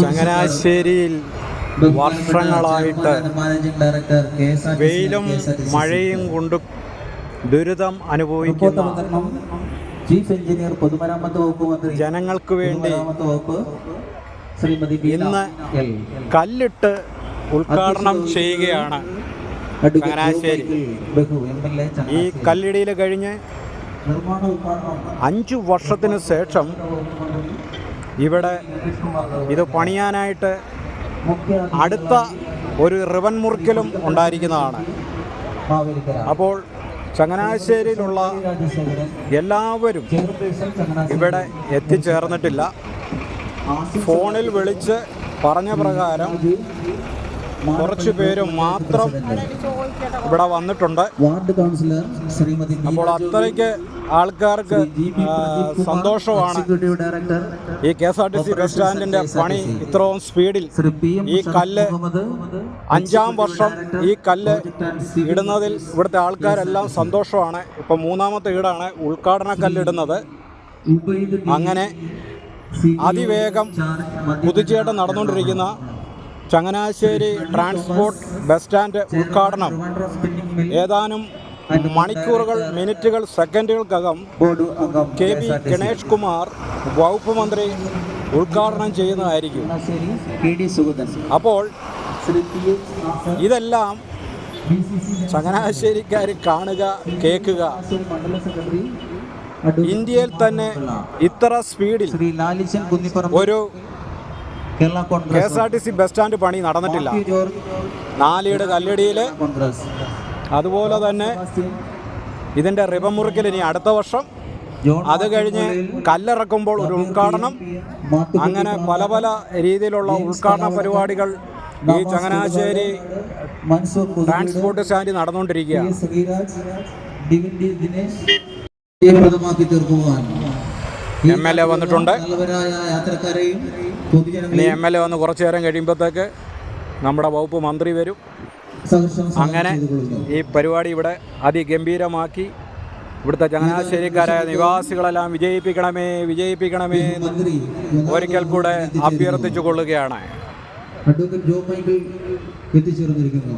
ചങ്ങനാശ്ശേരിയിൽ വർഷങ്ങളായിട്ട് വെയിലും മഴയും കൊണ്ട് ദുരിതം അനുഭവിക്കുന്ന ചീഫ് എഞ്ചിനീയർ പൊതുമരാമത്ത് വകുപ്പ് മന്ത്രി ജനങ്ങൾക്ക് വേണ്ടി ശ്രീമതി ഇന്ന്. കല്ലിട്ട് ഉദ്ഘാടനം ചെയ്യുകയാണ് ചങ്ങനാശ്ശേരി. ഈ. കല്ലിടിയിൽ കഴിഞ്ഞ് അഞ്ചു വർഷത്തിന് ശേഷം ഇവിടെ ഇത് പണിയാനായിട്ട് അടുത്ത ഒരു റിവൻ മുറിക്കലും ഉണ്ടായിരിക്കുന്നതാണ്. അപ്പോൾ ചങ്ങനാശ്ശേരിയിലുള്ള എല്ലാവരും ഇവിടെ എത്തിച്ചേർന്നിട്ടില്ല. ഫോണിൽ വിളിച്ച് പറഞ്ഞ പ്രകാരം കുറച്ച് പേര് മാത്രം ഇവിടെ വന്നിട്ടുണ്ട്. അപ്പോൾ അത്രയ്ക്ക് ആൾക്കാർക്ക് സന്തോഷമാണ്. ഈ K S R T C bus സ്റ്റാൻഡിന്റെ പണി ഇത്രയും സ്പീഡിൽ ഈ കല്ല് അഞ്ചാം വർഷം ഈ കല്ല് ഇടുന്നതിൽ ഇവിടുത്തെ ആൾക്കാരെല്ലാം സന്തോഷമാണ്. ഇപ്പം മൂന്നാമത്തെ ഈടാണ് ഉദ്ഘാടന കല്ലിടുന്നത്. അങ്ങനെ അതിവേഗം കുതിച്ചേട്ടം നടന്നുകൊണ്ടിരിക്കുന്ന ചങ്ങനാശ്ശേരി ട്രാൻസ്പോർട്ട് ബസ് സ്റ്റാൻഡ് ഉദ്ഘാടനം. ഏതാനും മണിക്കൂറുകൾ മിനിറ്റുകൾ സെക്കൻഡുകൾക്കകം കെ പി ഗണേഷ് കുമാർ വകുപ്പ് മന്ത്രി ഉദ്ഘാടനം ചെയ്യുന്നതായിരിക്കും. അപ്പോൾ ഇതെല്ലാം ചങ്ങനാശ്ശേരിക്കാർ കാണുക കേൾക്കുക. ഇന്ത്യയിൽ തന്നെ ഇത്ര സ്പീഡിൽ ഒരു K S R T C bus stand പണി നടന്നിട്ടില്ല. നാലിയുടെ കല്ലടിയിൽ അതുപോലെ തന്നെ ഇതിന്റെ റിബമുറുക്കിൽ മുറിക്കൽ ഇനി അടുത്ത വർഷം അത് കഴിഞ്ഞ് കല്ലിറക്കുമ്പോൾ ഒരു ഉദ്ഘാടനം. അങ്ങനെ പല പല രീതിയിലുള്ള ഉദ്ഘാടന പരിപാടികൾ ഈ ചങ്ങനാശ്ശേരി ട്രാൻസ്പോർട്ട് സ്റ്റാൻഡിൽ നടന്നുകൊണ്ടിരിക്കുകയാണ് എം എൽ എ വന്നിട്ടുണ്ട്. ഇനി എം എൽ എ വന്ന് കുറച്ചു നേരം കഴിയുമ്പോഴത്തേക്ക് നമ്മുടെ വകുപ്പ് മന്ത്രി വരും. അങ്ങനെ ഈ പരിപാടി ഇവിടെ അതിഗംഭീരമാക്കി ഇവിടുത്തെ ചങ്ങനാശ്ശേരിക്കാരായ നിവാസികളെല്ലാം വിജയിപ്പിക്കണമേ വിജയിപ്പിക്കണമേ എന്ന് ഒരിക്കൽ കൂടെ അഭ്യർത്ഥിച്ചു കൊള്ളുകയാണ് അഡ്വക്കേറ്റ് ജോ മൈക്കിൾ എത്തിച്ചേർന്നിരിക്കുന്നു.